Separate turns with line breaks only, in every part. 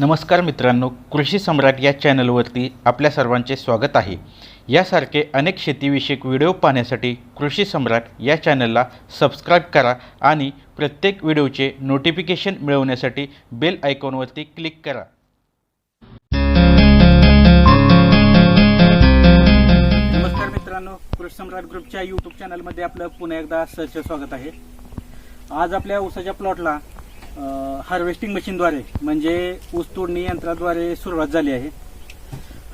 नमस्कार मित्रांनो कृषी सम्राट या चॅनलवरती आपल्या सर्वांचे स्वागत आहे. यासारखे अनेक शेतीविषयक व्हिडिओ पाहण्यासाठी कृषी सम्राट या चॅनलला सबस्क्राईब करा आणि प्रत्येक व्हिडिओचे नोटिफिकेशन मिळवण्यासाठी बेल आयकॉनवरती क्लिक करा. नमस्कार मित्रांनो कृषी सम्राट ग्रुपच्या यूट्यूब चॅनलमध्ये आपलं पुन्हा एकदा सहज स्वागत आहे. आज आपल्या ऊसाच्या प्लॉटला हार्वेस्टिंग मशीनद्वारे म्हणजे ऊस तोडणी यंत्राद्वारे सुरुवात झाली आहे.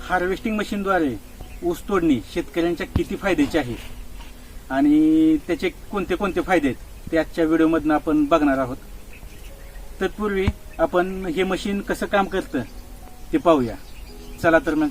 हार्वेस्टिंग मशीनद्वारे ऊस तोडणी शेतकऱ्यांच्या किती फायद्याची आहे? आणि त्याचे कोणते कोणते फायदे आहेत? ते आजच्या व्हिडिओमधनं आपण बघणार आहोत. तत्पूर्वी आपण हे मशीन कसं काम करतं ते पाहूया. चला तर मग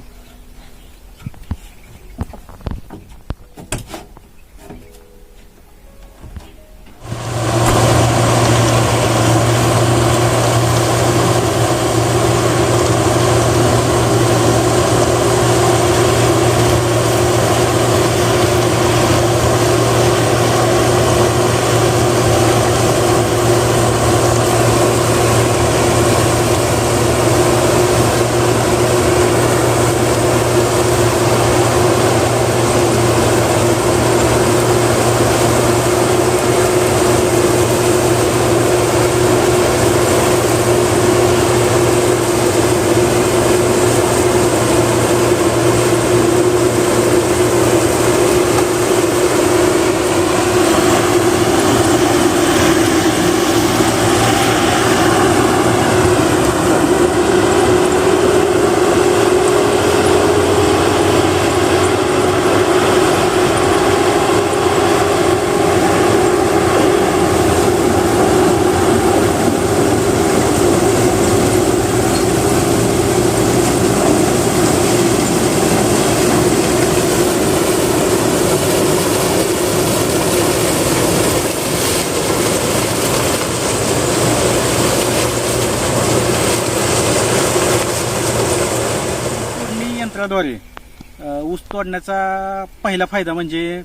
तोडणी यंत्राद्वारे ऊस तोडण्याचा पहिला फायदा म्हणजे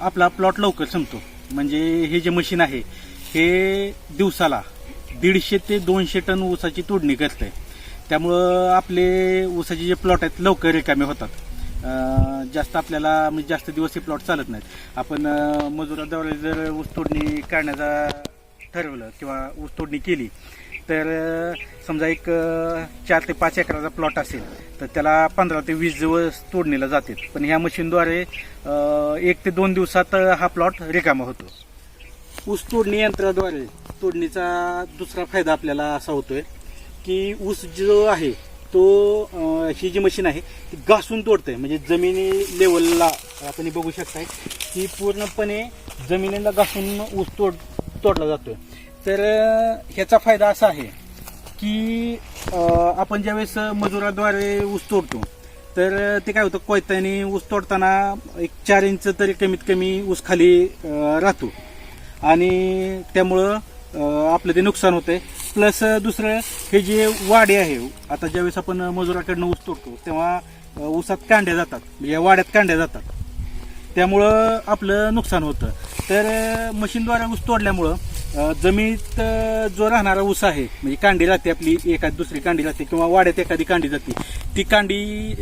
आपला प्लॉट लवकर संपतो. म्हणजे हे जे मशीन आहे हे दिवसाला दीडशे ते दोनशे टन ऊसाची तोडणी करते त्यामुळं आपले ऊसाचे जे प्लॉट आहेत लवकर रिकामे होतात. जास्त आपल्याला म्हणजे जास्त दिवस हे प्लॉट चालत नाहीत. आपण मजुराद्वारे जर ऊस तोडणी काढण्याचा ठरवलं किंवा ऊस तोडणी केली तर समजा एक चार ते पाच एकराचा प्लॉट असेल तर त्याला पंधरा ते वीस दिवस तोडणीला जाते पण ह्या मशीनद्वारे एक ते दोन दिवसात हा प्लॉट रिकामा होतो. ऊस तोडणी यंत्राद्वारे तोडणीचा दुसरा फायदा आपल्याला असा होतोय की ऊस जो आहे तो ही जी मशीन आहे ती घासून तोडते म्हणजे जमिनी लेवलला आपण हे बघू शकताय की पूर्णपणे जमिनीला घासून ऊस तोड तोडला जातोय. तर ह्याचा फायदा असा आहे की आपण ज्यावेळेस मजुराद्वारे ऊस तोडतो तर ते काय होतं कोयत्याने ऊस तोडताना एक चार इंच तरी कमीत कमी ऊस खाली राहतो. आणि त्यामुळं आपलं ते नुकसान होतंय. प्लस दुसरं हे जे वाडे आहे आता ज्यावेळेस आपण मजुराकडनं ऊस तोडतो तेव्हा ऊसात कांड्या जातात. म्हणजे वाड्यात कांड्या जातात. त्यामुळं आपलं नुकसान होतं. तर मशीनद्वारे ऊस तोडल्यामुळं जमिनीत जो राहणारा ऊस आहे म्हणजे कांडी राहते आपली एखादी दुसरी कांडी राहते किंवा वाड्यात एखादी कांडी जाते ती कांडी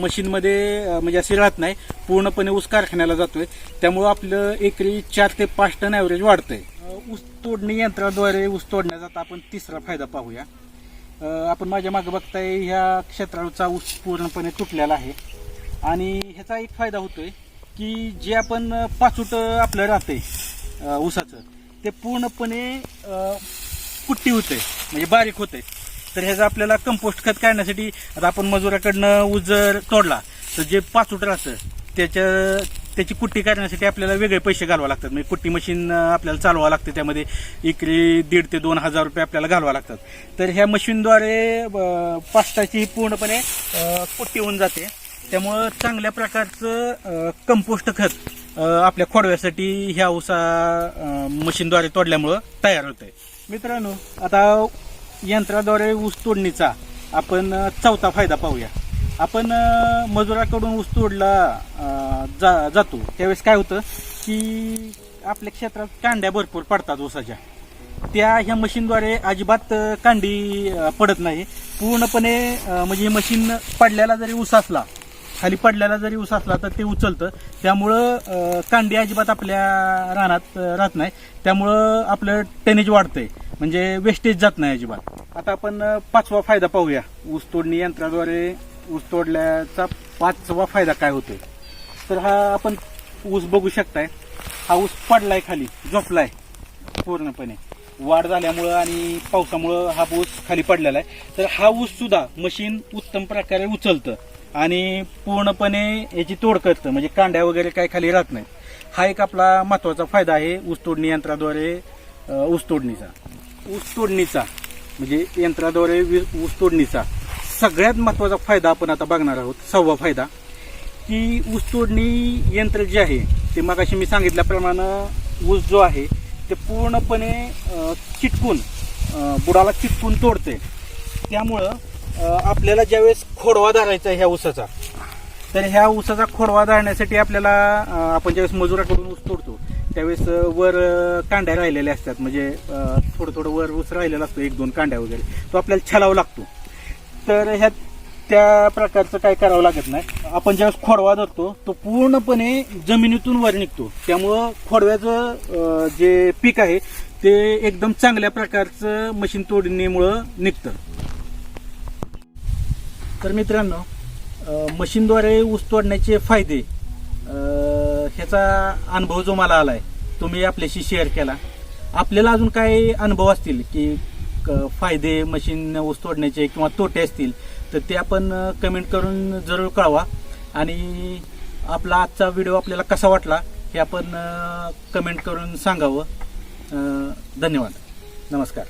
मशीनमध्ये म्हणजे अशी राहत नाही पूर्णपणे ऊस कारखान्याला जातोय त्यामुळं आपलं एकरी चार ते पाच टन ॲव्हरेज वाढतंय. ऊस तोडणी यंत्राद्वारे ऊस तोडण्याचा आता आपण तिसरा फायदा पाहूया. आपण माझ्या मागे बघताय ह्या क्षेत्राचा ऊस पूर्णपणे तुटलेला आहे. आणि ह्याचा एक फायदा होतोय की जे आपण पाचूट आपलं राहतंय ऊसाचं ते पूर्णपणे पुट्टी कुट्टी होते म्हणजे बारीक होते. तर ह्याचं आपल्याला कंपोस्ट खत काढण्यासाठी आता आपण मजुराकडनं उजर तोडला तर जे पाचूट राहतं त्याच्या त्याची कुट्टी काढण्यासाठी आपल्याला वेगळे पैसे घालवा लागतात. म्हणजे कुट्टी मशीन आपल्याला चालवावं लागते त्यामध्ये एकरी दीड ते दोन हजार रुपये आपल्याला घालवा लागतात. तर ह्या मशीनद्वारे पास्टाची पूर्णपणे कुट्टी होऊन जाते. त्यामुळं चांगल्या प्रकारचं कंपोस्ट खत आपल्या खोडव्यासाठी ह्या ऊसा मशीनद्वारे तोडल्यामुळं तयार होतंय. मित्रांनो आता यंत्राद्वारे ऊस तोडणीचा आपण चौथा फायदा पाहूया. आपण मजुराकडून ऊस तोडला जा जातो. त्यावेळेस काय होतं की आपल्या क्षेत्रात कांड्या भरपूर पडतात ऊसाच्या. त्या ह्या मशीनद्वारे अजिबात कांडी पडत नाही. पूर्णपणे म्हणजे मशीन पडल्याला जरी ऊस असला खाली पडल्याला जरी ऊस असला तर ते उचलतं. त्यामुळं कांडी अजिबात आपल्या रानात राहत नाही. त्यामुळं आपलं टेनेज वाढतंय. म्हणजे वेस्टेज जात नाही अजिबात. आता आपण पाचवा फायदा पाहूया. ऊस तोडणी यंत्राद्वारे ऊस तोडल्याचा पाचवा फायदा काय होतोय? तर हा आपण ऊस बघू शकताय. हा ऊस पडलाय खाली झोपलाय पूर्णपणे. वाढ झाल्यामुळं आणि पावसामुळं हा ऊस खाली पडलेला आहे. तर हा ऊस सुद्धा मशीन उत्तम प्रकारे उचलतं. आणि पूर्णपणे याची तोड करतं म्हणजे कांड्या वगैरे काही खाली राहत नाहीत. हा एक आपला महत्त्वाचा फायदा आहे ऊस तोडणी यंत्राद्वारे ऊस तोडणीचा. ऊस तोडणीचा म्हणजे यंत्राद्वारे वी- ऊस तोडणीचा सगळ्यात महत्त्वाचा फायदा आपण आता बघणार आहोत सहावा फायदा. की ऊस तोडणी यंत्र जे आहे ते मगाशी मी सांगितल्याप्रमाणे ऊस जो आहे ते पूर्णपणे चिटकून बुडाला चिटकून तोडते त्यामुळं आपल्याला ज्यावेळेस खोडवा धरायचा ह्या ऊसाचा तर ह्या ऊसाचा खोडवा धरण्यासाठी आपल्याला आपण ज्यावेळेस मजुराकडून ऊस तोडतो त्यावेळेस वर कांड्या राहिलेल्या असतात. म्हणजे थोडं थोडं वर ऊस राहिलेला असतो एक दोन कांड्या वगैरे. तो आपल्याला छलावा लागतो. तर ह्या त्या प्रकारचं काय करावं लागत नाही. आपण ज्यावेळेस खोडवा धरतो तो पूर्णपणे जमिनीतून वर निघतो. त्यामुळं खोडव्याचं जे पीक आहे ते एकदम चांगल्या प्रकारचं मशीन तोडणीमुळं निघतं. तर मित्रांनो मशीनद्वारे ऊस तोडण्याचे फायदे ह्याचा अनुभव जो मला आलाय तो मी आपल्याशी शेअर केला. आपल्याला अजून काही अनुभव असतील की क- फायदे मशीन ऊस तोडण्याचे किंवा तोटे असतील तर ते आपण कमेंट करून जरूर कळवा. आणि आपला आजचा व्हिडिओ आपल्याला कसा वाटला हे आपण कमेंट करून सांगावं. धन्यवाद. नमस्कार.